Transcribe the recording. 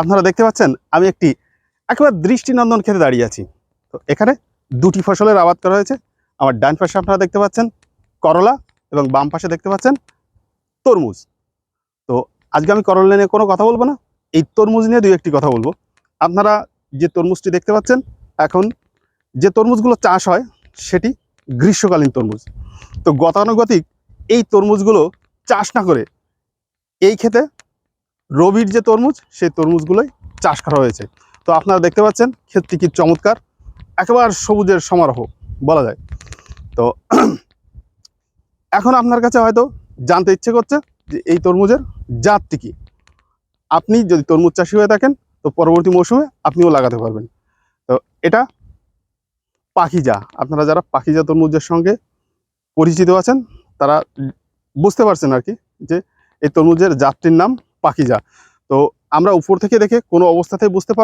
আপনারা দেখতে পাচ্ছেন, আমি একটি একেবারে দৃষ্টিনন্দন খেতে দাঁড়িয়ে আছি। তো এখানে দুটি ফসলের আবাদ করা হয়েছে। আমার ডান পাশে আপনারা দেখতে পাচ্ছেন, করলা এবং বাম পাশে দেখতে পাচ্ছেন, তরমুজ। তো আজকে আমি করলা নিয়ে কোনো কথা বলব না, এই তরমুজ নিয়ে দুই একটি কথা বলব। আপনারা যে তরমুজটি দেখতে পাচ্ছেন, এখন যে তরমুজগুলো চাষ হয়, সেটি গ্রীষ্মকালীন তরমুজ। তো গতানুগতিক এই তরমুজগুলো চাষ না করে এই ক্ষেতে রবির যে তরমুজ, সেই তরমুজগুলোই চাষ করা হয়েছে। তো আপনারা দেখতে পাচ্ছেন, ক্ষেতটি কি চমৎকার। একেবারে সবুজের সমারোহ বলা যায়। তো এখন আপনার কাছে হয়তো জানতে ইচ্ছে করছে যে এই তরমুজের জাতটি কী। আপনি যদি তরমুজ চাষি হয়ে থাকেন, তো পরবর্তী মৌসুমে আপনিও লাগাতে পারবেন। তো এটা পাখিজা। আপনারা যারা পাখিজা তরমুজের সঙ্গে পরিচিত আছেন, তারা বুঝতে পারছেন আর কি যে এই তরমুজের জাতটির নাম পাখিজা তো আমরা উপর থেকে দেখে কোনো অবস্থাতেই বুঝতে